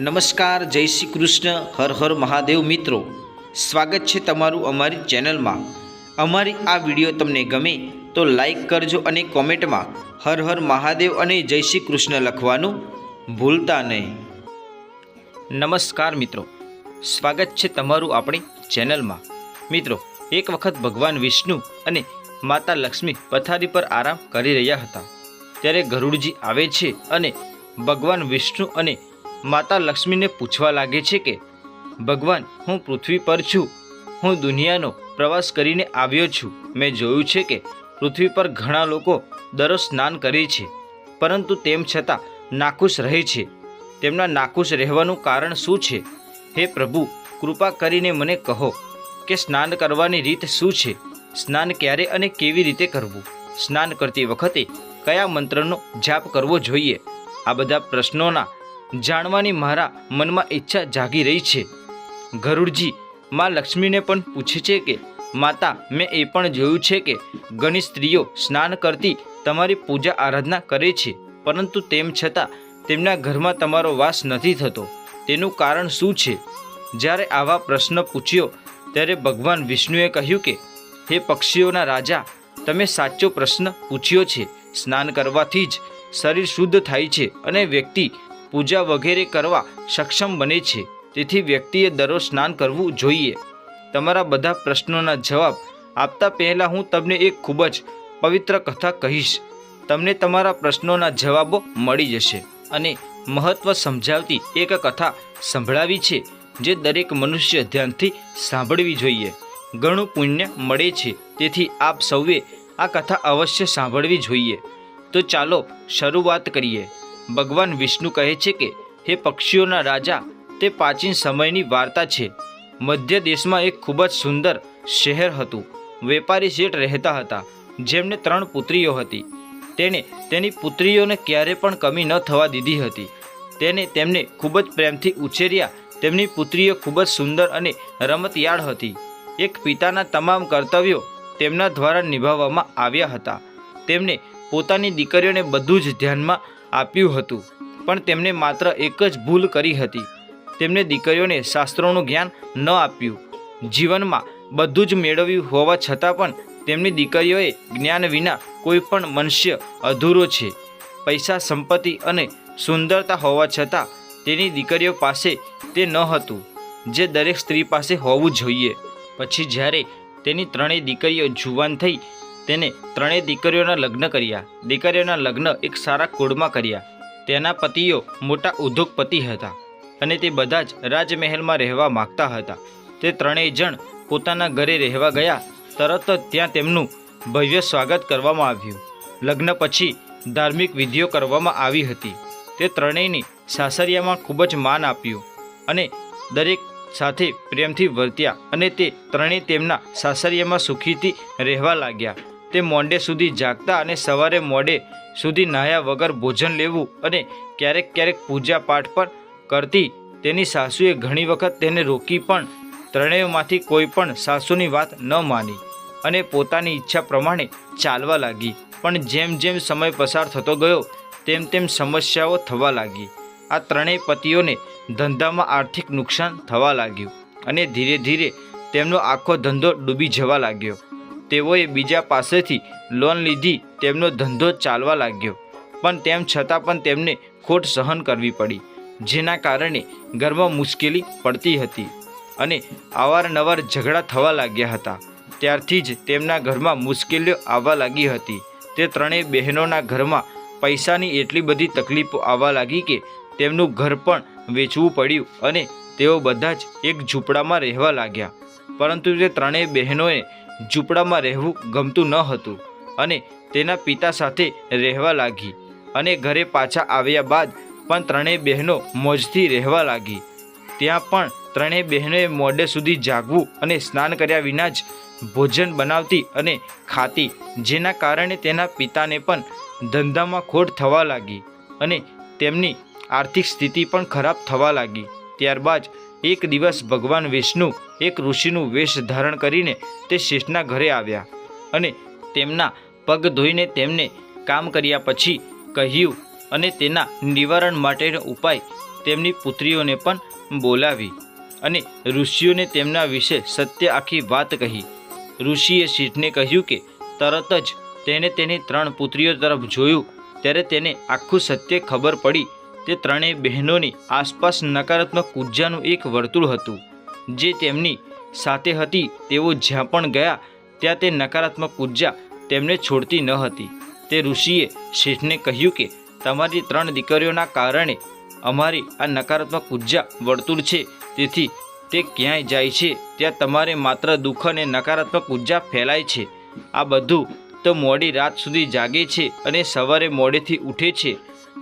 નમસ્કાર, જય શ્રી કૃષ્ણ, હર હર મહાદેવ મિત્રો. સ્વાગત છે તમારું અમારી ચેનલમાં. અમારી આ વીડિયો તમને ગમે તો લાઈક કરજો અને કોમેન્ટમાં હર હર મહાદેવ અને જય શ્રી કૃષ્ણ લખવાનું ભૂલતા નહીં. નમસ્કાર મિત્રો. સ્વાગત છે તમારું આપણી ચેનલમાં. મિત્રો, એક વખત ભગવાન વિષ્ણુ અને માતા લક્ષ્મી પથારી પર આરામ કરી રહ્યા હતા. ત્યારે ગરુડજી આવે છે અને ભગવાન વિષ્ણુ અને માતા લક્ષ્મીને પૂછવા લાગે છે કે, ભગવાન, હું પૃથ્વી પર છું. હું દુનિયાનો પ્રવાસ કરીને આવ્યો છું. મેં જોયું છે કે, પૃથ્વી પર ઘણા લોકો દરરોજ સ્નાન કરે છે, પરંતુ તેમ છતાં નાખુશ રહે છે. તેમના નાખુશ રહેવાનું કારણ શું છે? હે પ્રભુ, કૃપા કરીને મને કહો કે સ્નાન કરવાની રીત શું છે? સ્નાન ક્યારે અને કેવી રીતે કરવું? સ્નાન કરતી વખતે કયા મંત્રનો જાપ કરવો જોઈએ? આ બધા પ્રશ્નોના જાણવાની મારા મનમાં ઈચ્છા જાગી રહી છે. ગરુડજી, માં લક્ષ્મીને પણ પૂછે છે કે, માતા, મેં એ પણ જોયું છે કે, ઘણી સ્ત્રીઓ સ્નાન કરતી તમારી પૂજા આરાધના કરે છે, પરંતુ તેમ છતાં તેમના ઘરમાં તમારો વાસ નથી થતો. તેનું કારણ શું છે? જ્યારે આવા પ્રશ્ન પૂછ્યો, ત્યારે ભગવાન વિષ્ણુએ કહ્યું કે, હે પક્ષીઓના રાજા, તમે સાચો પ્રશ્ન પૂછ્યો છે. સ્નાન કરવાથી જ શરીર શુદ્ધ થાય છે અને વ્યક્તિ પૂજા વગેરે કરવા સક્ષમ બને છે. તેથી વ્યક્તિએ દરરોજ સ્નાન કરવું જોઈએ. તમારા બધા પ્રશ્નોના જવાબ આપતા પહેલાં હું તમને એક ખૂબ જ પવિત્ર કથા કહીશ. તમને તમારા પ્રશ્નોના જવાબો મળી જશે. અને મહત્ત્વ સમજાવતી એક કથા સંભળાવી છે, જે દરેક મનુષ્ય ધ્યાનથી સાંભળવી જોઈએ. ઘણું પુણ્ય મળે છે, તેથી આપ સૌએ આ કથા અવશ્ય સાંભળવી જોઈએ. તો ચાલો શરૂઆત કરીએ. ભગવાન વિષ્ણુ કહે છે કે, હે પક્ષીઓના રાજા, તે પ્રાચીન સમયની વાર્તા છે. મધ્ય દેશમાં એક ખૂબ જ સુંદર શહેર હતું. વેપારી શેઠ રહેતા હતા, જેમને ત્રણ પુત્રીઓ હતી. તેણે તેની પુત્રીઓને ક્યારે પણ કમી ન થવા દીધી હતી. તેને તેમને ખૂબ જ પ્રેમથી ઉછેર્યા. તેમની પુત્રીઓ ખૂબ જ સુંદર અને રમતિયાળ હતી. એક પિતાના તમામ કર્તવ્યો તેમના દ્વારા નિભાવવામાં આવ્યા હતા. તેમને પોતાની દીકરીઓને બધું જ ધ્યાનમાં આપ્યું હતું. પણ તેમણે માત્ર એક જ ભૂલ કરી હતી. તેમણે દીકરીઓને શાસ્ત્રોનું જ્ઞાન ન આપ્યું. જીવનમાં બધું જ મેળવ્યું હોવા છતાં પણ તેમની દીકરીઓએ જ્ઞાન વિના કોઈ પણ મનુષ્ય અધૂરો છે. પૈસા, સંપત્તિ અને સુંદરતા હોવા છતાં તેની દીકરીઓ પાસે તે ન હતું, જે દરેક સ્ત્રી પાસે હોવું જોઈએ. પછી જ્યારે તેની ત્રણેય દીકરીઓ જુવાન થઈ તેને ત્રણેય દીકરીઓના લગ્ન કર્યા. દીકરીઓના લગ્ન એક સારા કુળમાં કર્યા. તેના પતિઓ મોટા ઉદ્યોગપતિ હતા અને તે બધા જ રાજમહેલમાં રહેવા માગતા હતા. તે ત્રણેય જણ પોતાના ઘરે રહેવા ગયા. તરત જ ત્યાં તેમનું ભવ્ય સ્વાગત કરવામાં આવ્યું. લગ્ન પછી ધાર્મિક વિધિઓ કરવામાં આવી હતી. તે ત્રણેયની સાસરિયામાં ખૂબ જ માન આપ્યું અને દરેક સાથે પ્રેમથી વર્ત્યા અને તે ત્રણેય તેમના સાસરિયામાં સુખીથી રહેવા લાગ્યા. તે મોડે સુધી જાગતા અને સવારે મોડે સુધી નાહ્યા વગર ભોજન લેવું અને ક્યારેક ક્યારેક પૂજા પાઠ પણ કરતી. તેની સાસુએ ઘણી વખત તેને રોકી પણ ત્રણેયમાંથી કોઈ પણ સાસુની વાત ન માની અને પોતાની ઈચ્છા પ્રમાણે ચાલવા લાગી. પણ જેમ જેમ સમય પસાર થતો ગયો, તેમ તેમ સમસ્યાઓ થવા લાગી. આ ત્રણેય પતિઓને ધંધામાં આર્થિક નુકસાન થવા લાગ્યું અને ધીરે ધીરે તેમનો આખો ધંધો ડૂબી જવા લાગ્યો. તેઓએ બીજા પાસેથી લોન લીધી, તેમનો ધંધો ચાલવા લાગ્યો. પણ તેમ છતાં પણ તેમને ખોટ સહન કરવી પડી, જેના કારણે ઘરમાં મુશ્કેલી પડતી હતી અને અવારનવાર ઝઘડા થવા લાગ્યા હતા. ત્યારથી જ તેમના ઘરમાં મુશ્કેલીઓ આવવા લાગી હતી. તે ત્રણેય બહેનોના ઘરમાં પૈસાની એટલી બધી તકલીફો આવવા લાગી કે તેમનું ઘર પણ વેચવું પડ્યું અને તેઓ બધા જ એક ઝૂંપડામાં રહેવા લાગ્યા. પરંતુ તે ત્રણેય બહેનોએ ઝૂંપડામાં રહેવું ગમતું ન હતું અને તેના પિતા સાથે રહેવા લાગી અને ઘરે પાછા આવ્યા બાદ પણ ત્રણેય બહેનો મોજથી રહેવા લાગી. ત્યાં પણ ત્રણેય બહેનોએ મોડે સુધી જાગવું અને સ્નાન કર્યા વિના જ ભોજન બનાવતી અને ખાતી, જેના કારણે તેના પિતાને પણ ધંધામાં ખોટ થવા લાગી અને તેમની આર્થિક સ્થિતિ પણ ખરાબ થવા લાગી. ત્યારબાદ એક દિવસ ભગવાન વિષ્ણુ એક ઋષિનું વેશ ધારણ કરીને તે શેષના ઘરે આવ્યા અને તેમના પગ ધોઈને તેમને કામ કર્યા પછી કહ્યું અને તેના નિવારણ માટેનો ઉપાય તેમની પુત્રીઓને પણ બોલાવી અને ઋષિઓને તેમના વિશે સત્ય આખી વાત કહી. ઋષિએ શેઠને કહ્યું કે તરત જ તેણે તેની ત્રણ પુત્રીઓ તરફ જોયું, ત્યારે તેને આખું સત્ય ખબર પડી તે ત્રણેય બહેનોની આસપાસ નકારાત્મક ઉર્જાનું એક વર્તુળ હતું, જે તેમની સાથે હતી, તેઓ જ્યાં પણ ગયા, ત્યાં તે નકારાત્મક ઊર્જા તેમને છોડતી ન હતી. તે ઋષિએ શેઠને કહ્યું કે, તમારી ત્રણ દીકરીઓના કારણે અમારી આ નકારાત્મક ઊર્જા વર્તુળ છે, તેથી તે ક્યાંય જાય છે, ત્યાં તમારે માત્ર દુઃખ અને નકારાત્મક ઊર્જા ફેલાય છે. આ બધું તો મોડી રાત સુધી જાગે છે અને સવારે મોડેથી ઉઠે છે.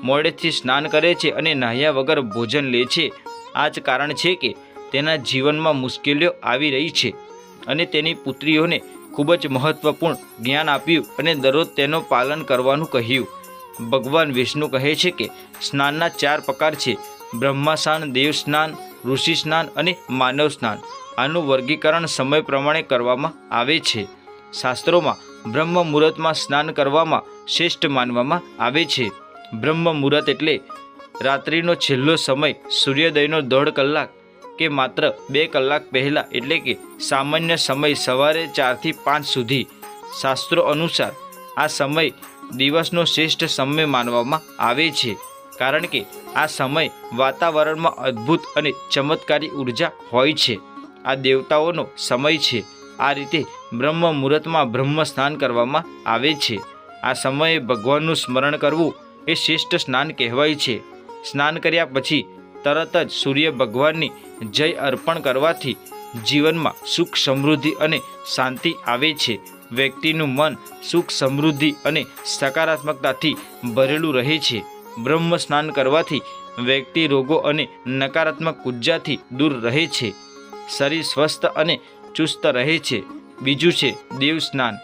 મોડેથી સ્નાન કરે છે અને નાહ્યા વગર ભોજન લે છે. આ જ કારણ છે કે તેના જીવનમાં મુશ્કેલીઓ આવી રહી છે અને તેની પુત્રીઓને ખૂબ જ મહત્વપૂર્ણ જ્ઞાન આપ્યું અને દરરોજ તેનું પાલન કરવાનું કહ્યું. ભગવાન વિષ્ણુ કહે છે કે સ્નાનના ચાર પ્રકાર છે. બ્રહ્માસ્નાન, દેવસ્નાન દેવ સ્નાન ઋષિ સ્નાન અને માનવ સ્નાન આનું વર્ગીકરણ સમય પ્રમાણે કરવામાં આવે છે. શાસ્ત્રોમાં બ્રહ્મ મુહૂર્તમાં સ્નાન કરવામાં શ્રેષ્ઠ માનવામાં આવે છે. બ્રહ્મ મુહૂર્ત એટલે રાત્રિનો છેલ્લો સમય, સૂર્યોદયનો દોઢ કલાક કે માત્ર બે કલાક પહેલાં એટલે કે સામાન્ય સમય સવારે ચારથી પાંચ સુધી. શાસ્ત્રો અનુસાર આ સમય દિવસનો શ્રેષ્ઠ સમય માનવામાં આવે છે, કારણ કે આ સમય વાતાવરણમાં અદ્ભુત અને ચમત્કારી ઊર્જા હોય છે. આ દેવતાઓનો સમય છે. આ રીતે બ્રહ્મ મુહૂર્તમાં બ્રહ્મ સ્નાન કરવામાં આવે છે. આ સમયે ભગવાનનું સ્મરણ કરવું એ શ્રેષ્ઠ સ્નાન કહેવાય છે. સ્નાન કર્યા પછી તરત જ સૂર્ય ભગવાનની જય અર્પણ કરવાથી જીવનમાં સુખ સમૃદ્ધિ અને શાંતિ આવે છે. વ્યક્તિનું મન સુખ સમૃદ્ધિ અને સકારાત્મકતાથી ભરેલું રહે છે. બ્રહ્મ સ્નાન કરવાથી વ્યક્તિ રોગો અને નકારાત્મક ઉર્જાથી દૂર રહે છે. શરીર સ્વસ્થ અને ચુસ્ત રહે છે. બીજું છે દેવ સ્નાન.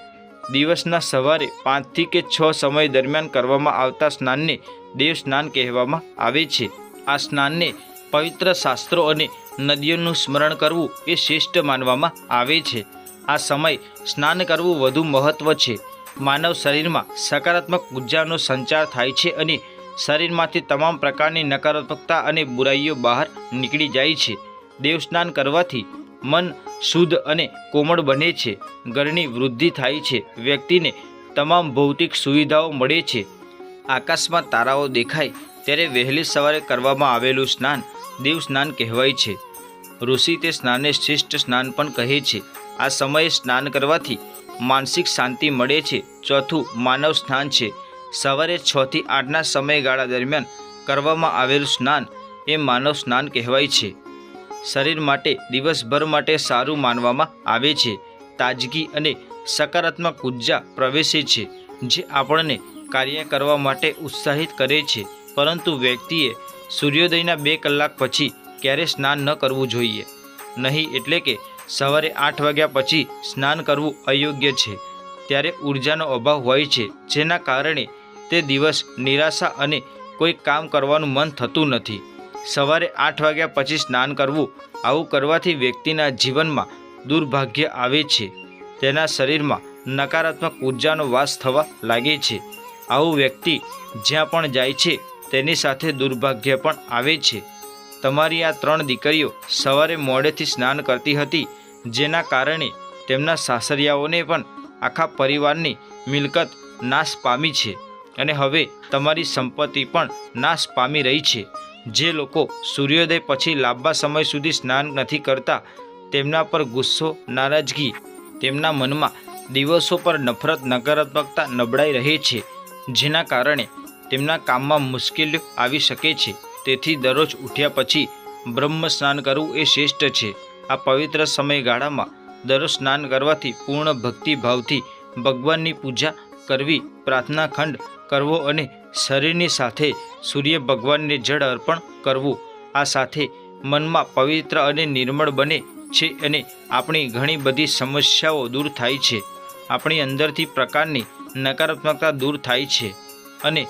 દિવસના સવારે પાંચથી કે છ સમય દરમિયાન કરવામાં આવતા સ્નાનને દેવ સ્નાન કહેવામાં આવે છે. આ સ્નાનને પવિત્ર શાસ્ત્રો અને નદીઓનું સ્મરણ કરવું એ શ્રેષ્ઠ માનવામાં આવે છે. આ સમય સ્નાન કરવું વધુ મહત્ત્વ છે. માનવ શરીરમાં સકારાત્મક ઉર્જાનો સંચાર થાય છે અને શરીરમાંથી તમામ પ્રકારની નકારાત્મકતા અને બુરાઈઓ બહાર નીકળી જાય છે. દેવ સ્નાન કરવાથી મન શુદ્ધ અને કોમળ બને છે. ઘરની વૃદ્ધિ થાય છે. વ્યક્તિને તમામ ભૌતિક સુવિધાઓ મળે છે. આકાશમાં તારાઓ દેખાય ત્યારે વહેલી સવારે કરવામાં આવેલું સ્નાન દેવ સ્નાન કહેવાય છે. ઋષિ તે સ્નાને શ્રેષ્ઠ સ્નાન પણ કહે છે. આ સમયે સ્નાન કરવાથી માનસિક શાંતિ મળે છે. ચોથું, માનવ સ્નાન છે. સવારે છથી આઠના સમયગાળા દરમિયાન કરવામાં આવેલું સ્નાન એ માનવ સ્નાન કહેવાય છે. શરીર માટે, દિવસભર માટે સારું માનવામાં આવે છે. તાજગી અને સકારાત્મક ઊર્જા પ્રવેશે છે, જે આપણને કાર્ય કરવા માટે ઉત્સાહિત કરે છે. પરંતુ વ્યક્તિએ સૂર્યોદયના બે કલાક પછી ક્યારે સ્નાન ન કરવું જોઈએ? નહીં એટલે કે સવારે આઠ વાગ્યા પછી સ્નાન કરવું અયોગ્ય છે. ત્યારે ઉર્જાનો અભાવ હોય છે, જેના કારણે તે દિવસ નિરાશા અને કોઈ કામ કરવાનું મન થતું નથી. સવારે આઠ વાગ્યા પછી સ્નાન કરવું આવું કરવાથી વ્યક્તિના જીવનમાં દુર્ભાગ્ય આવે છે. તેના શરીરમાં નકારાત્મક ઉર્જાનો વાસ થવા લાગે છે. આવું વ્યક્તિ જ્યાં પણ જાય છે, તેની સાથે દુર્ભાગ્ય પણ આવે છે. તમારી આ ત્રણ દીકરીઓ સવારે મોડેથી સ્નાન કરતી હતી, જેના કારણે તેમના સાસરિયાઓને પણ આખા પરિવારની મિલકત નાશ પામી છે અને હવે તમારી સંપત્તિ પણ નાશ પામી રહી છે. જે લોકો સૂર્યોદય પછી લાંબા સમય સુધી સ્નાન નથી કરતા, તેમના પર ગુસ્સો, નારાજગી, તેમના મનમાં દિવસો પર નફરત, નકારાત્મકતા નબળાઈ રહે છે, જેના કારણે તેમના કામમાં મુશ્કેલીઓ આવી શકે છે. તેથી દરરોજ ઉઠ્યા પછી બ્રહ્મ સ્નાન કરવું એ શ્રેષ્ઠ છે. આ પવિત્ર સમયગાળામાં દરરોજ સ્નાન કરવાથી પૂર્ણ ભક્તિભાવથી ભગવાનની પૂજા કરવી પ્રાર્થના ખંડ કરવો અને શરીરની સાથે સૂર્ય ભગવાનને જળ અર્પણ કરવું. આ સાથે મનમાં પવિત્ર અને નિર્મળ બને છે અને આપણી ઘણી બધી સમસ્યાઓ દૂર થાય છે. આપણી અંદરથી પ્રકારની નકારાત્મકતા દૂર થાય છે અને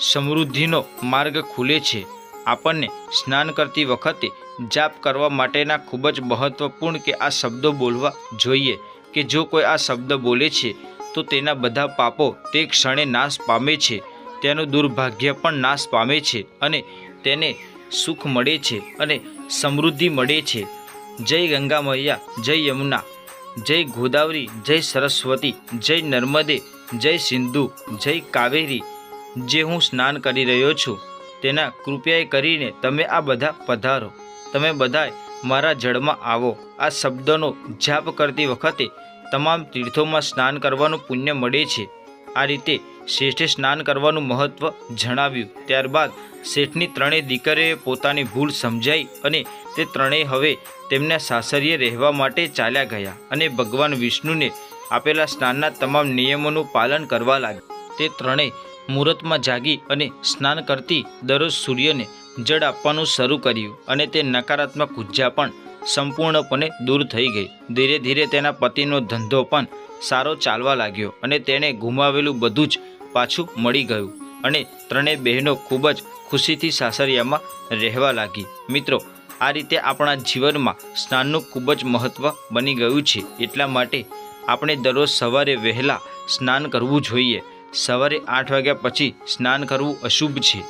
સમૃદ્ધિનો માર્ગ ખુલે છે. આપણને સ્નાન કરતી વખતે જાપ કરવા માટેના ખૂબ જ મહત્વપૂર્ણ કે આ શબ્દો બોલવા જોઈએ કે જો કોઈ આ શબ્દ બોલે છે, તો તેના બધા પાપો તે ક્ષણે નાશ પામે છે. તેનું દુર્ભાગ્ય પણ નાશ પામે છે અને તેને સુખ મળે છે અને સમૃદ્ધિ મળે છે. જય ગંગા મૈયા જય યમુના, જય ગોદાવરી, જય સરસ્વતી, જય નર્મદે, જય સિંધુ, જય કાવેરી, જે હું સ્નાન કરી રહ્યો છું. તેના કૃપયાએ કરીને તમે આ બધા પધારો. તમે બધાએ મારા જળમાં આવો. આ શબ્દનો જાપ કરતી વખતે તમામ તીર્થોમાં સ્નાન કરવાનું પુણ્ય મળે છે. આ રીતે શેઠે સ્નાન કરવાનું મહત્ત્વ જણાવ્યું. ત્યારબાદ શેઠની ત્રણેય દીકરીઓએ પોતાની ભૂલ સમજાઈ અને તે ત્રણેય હવે તેમના સાસરીએ રહેવા માટે ચાલ્યા ગયા અને ભગવાન વિષ્ણુને આપેલા સ્નાનના તમામ નિયમોનું પાલન કરવા લાગ્યા. તે ત્રણેય મુહૂર્તમાં જાગી અને સ્નાન કરતી દરરોજ સૂર્યને જળ આપવાનું શરૂ કર્યું અને તે નકારાત્મક ઊર્જા પણ સંપૂર્ણપણે દૂર થઈ ગઈ. ધીરે ધીરે તેના પતિનો ધંધો પણ સારો ચાલવા લાગ્યો અને તેણે ગુમાવેલું બધું જ પાછું મળી ગયું અને ત્રણેય બહેનો ખૂબ જ ખુશીથી સાસરિયામાં રહેવા લાગી. મિત્રો, આ રીતે આપણા જીવનમાં સ્નાનનું ખૂબ જ મહત્ત્વ બની ગયું છે. એટલા માટે આપણે દરરોજ સવારે વહેલા સ્નાન કરવું જોઈએ. સવારે આઠ વાગ્યા પછી સ્નાન કરવું અશુભ છે.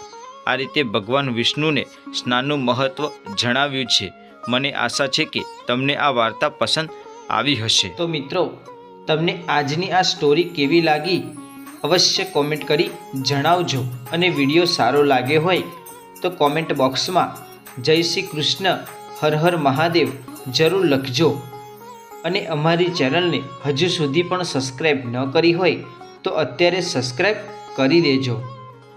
આ રીતે ભગવાન વિષ્ણુને સ્નાનનું મહત્ત્વ જણાવ્યું છે. મને આશા છે કે તમને આ વાર્તા પસંદ આવી હશે. તો મિત્રો તમને આજની આ સ્ટોરી કેવી લાગી? અવશ્ય કોમેન્ટ કરી જણાવજો અને વીડિયો સારો લાગ્યો હોય તો કોમેન્ટ બોક્સમાં જય શ્રી કૃષ્ણ, હર હર મહાદેવ જરૂર લખજો. અને અમારી ચેનલને હજુ સુધી પણ સબસ્ક્રાઈબ ન કરી હોય તો અત્યારે સબસ્ક્રાઈબ કરી દેજો.